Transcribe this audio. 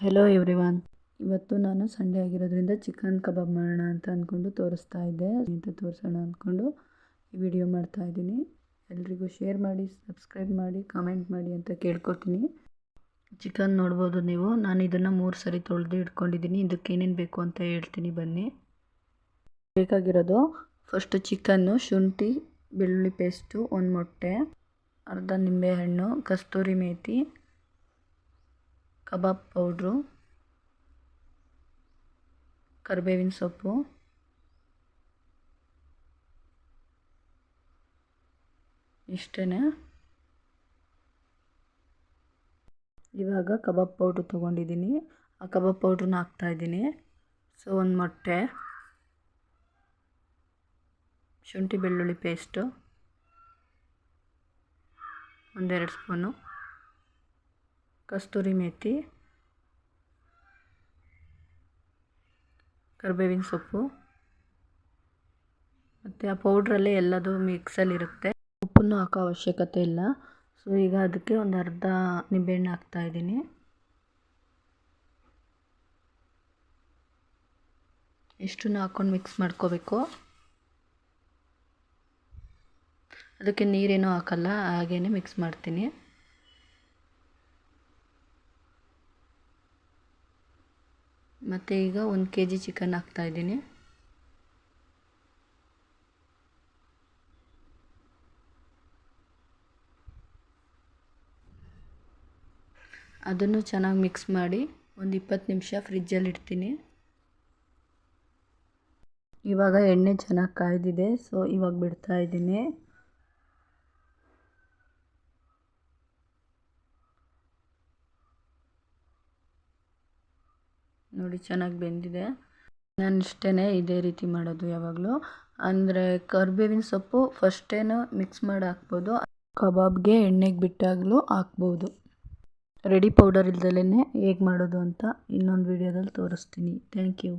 Hello everyone ಇವತ್ತು ನಾನು Sunday ಆಗಿರೋದ್ರಿಂದ ಚಿಕನ್ ಕಬಾಬ್ ಮಾಡೋಣ ಅಂತ ಅಂದ್ಕೊಂಡು ತೋರಿಸ್ತಾ ಇದ್ದೆ. ಅಂತ ತೋರಿಸೋಣ ಅಂದ್ಕೊಂಡು ಈ ವಿಡಿಯೋ ಮಾಡ್ತಾ ಇದ್ದೀನಿ. ಎಲ್ರಿಗೂ ಶೇರ್ ಮಾಡಿ ಸಬ್ಸ್ಕ್ರೈಬ್ ಮಾಡಿ ಕಮೆಂಟ್ ಮಾಡಿ ಅಂತ ಕೇಳ್ಕೊತೀನಿ. ಚಿಕನ್ ನೋಡ್ಬೋದು ನೀವು. ನಾನು ಇದನ್ನು ಮೂರು ಸರಿ ತೊಳೆದು ಇಟ್ಕೊಂಡಿದ್ದೀನಿ. ಇದಕ್ಕೆ ಏನೇನು ಬೇಕು ಅಂತ ಹೇಳ್ತೀನಿ. ಬನ್ನಿ. ಬೇಕಾಗಿರೋದು ಫಸ್ಟು ಚಿಕನ್ನು ಶುಂಠಿ, ಬೆಳ್ಳುಳ್ಳಿ ಪೇಸ್ಟು ಒಂದು ಮೊಟ್ಟೆ, ಅರ್ಧ ನಿಂಬೆಹಣ್ಣು, ಕಸ್ತೂರಿ ಮೇಥಿ ಕಬಾಬ್ ಪೌಡ್ರು, ಕರಿಬೇವಿನ ಸೊಪ್ಪು ಇಷ್ಟೇ ಇವಾಗ ಕಬಾಬ್ ಪೌಡ್ರ್ ತೊಗೊಂಡಿದ್ದೀನಿ. ಆ ಕಬಾಬ್ ಪೌಡ್ರನ್ನ ಹಾಕ್ತಾಯಿದ್ದೀನಿ ಸೊ, ಒಂದು ಮೊಟ್ಟೆ, ಶುಂಠಿ ಬೆಳ್ಳುಳ್ಳಿ ಪೇಸ್ಟು, ಒಂದೆರಡು ಸ್ಪೂನು. ಕಸ್ತೂರಿ ಮೇಥಿ ಕರಿಬೇವಿನ ಸೊಪ್ಪು, ಮತ್ತು ಆ ಪೌಡ್ರಲ್ಲೇ ಎಲ್ಲದು ಮಿಕ್ಸಲ್ಲಿರುತ್ತೆ. ಉಪ್ಪನ್ನು ಹಾಕೋ ಅವಶ್ಯಕತೆ ಇಲ್ಲ. ಸೊ ಈಗ ಅದಕ್ಕೆ ಒಂದು ಅರ್ಧ ನಿಂಬೆಹಣ್ಣು ಹಾಕ್ತಾಯಿದ್ದೀನಿ ಇಷ್ಟನ್ನು ಹಾಕ್ಕೊಂಡು ಮಿಕ್ಸ್ ಮಾಡ್ಕೋಬೇಕು? ಅದಕ್ಕೆ ನೀರೇನೂ ಹಾಕಲ್ಲ ಹಾಗೇ ಮಿಕ್ಸ್ ಮಾಡ್ತೀನಿ. ಮತ್ತು ಈಗ ಒಂದು ಕೆ ಜಿ ಚಿಕನ್ ಹಾಕ್ತಾಯಿದ್ದೀನಿ ಅದನ್ನು ಚೆನ್ನಾಗಿ ಮಿಕ್ಸ್ ಮಾಡಿ ಒಂದು ಇಪ್ಪತ್ತು ನಿಮಿಷ ಫ್ರಿಜ್ಜಲ್ಲಿ ಇಡ್ತೀನಿ. ಇವಾಗ ಎಣ್ಣೆ ಚೆನ್ನಾಗಿ ಕಾಯ್ದಿದೆ ಸೊ ಇವಾಗ ಬಿಡ್ತಾ ಇದ್ದೀನಿ. ನೋಡಿ, ಚೆನ್ನಾಗಿ ಬೆಂದಿದೆ. ನಾನು ಇಷ್ಟೇ ಇದೇ ರೀತಿ ಮಾಡೋದು ಯಾವಾಗಲೂ. ಅಂದರೆ ಕರಿಬೇವಿನ ಸೊಪ್ಪು ಫಸ್ಟೇನು ಮಿಕ್ಸ್ ಮಾಡಿ ಹಾಕ್ಬೋದು. ಕಬಾಬ್ಗೆ ಎಣ್ಣೆಗೆ ಬಿಟ್ಟಾಗಲೂ ಹಾಕ್ಬೋದು. ರೆಡಿ ಪೌಡರ್ ಇಲ್ದಲೇ ಹೇಗೆ ಮಾಡೋದು ಅಂತ ಇನ್ನೊಂದು ವೀಡಿಯೋದಲ್ಲಿ ತೋರಿಸ್ತೀನಿ. Thank you.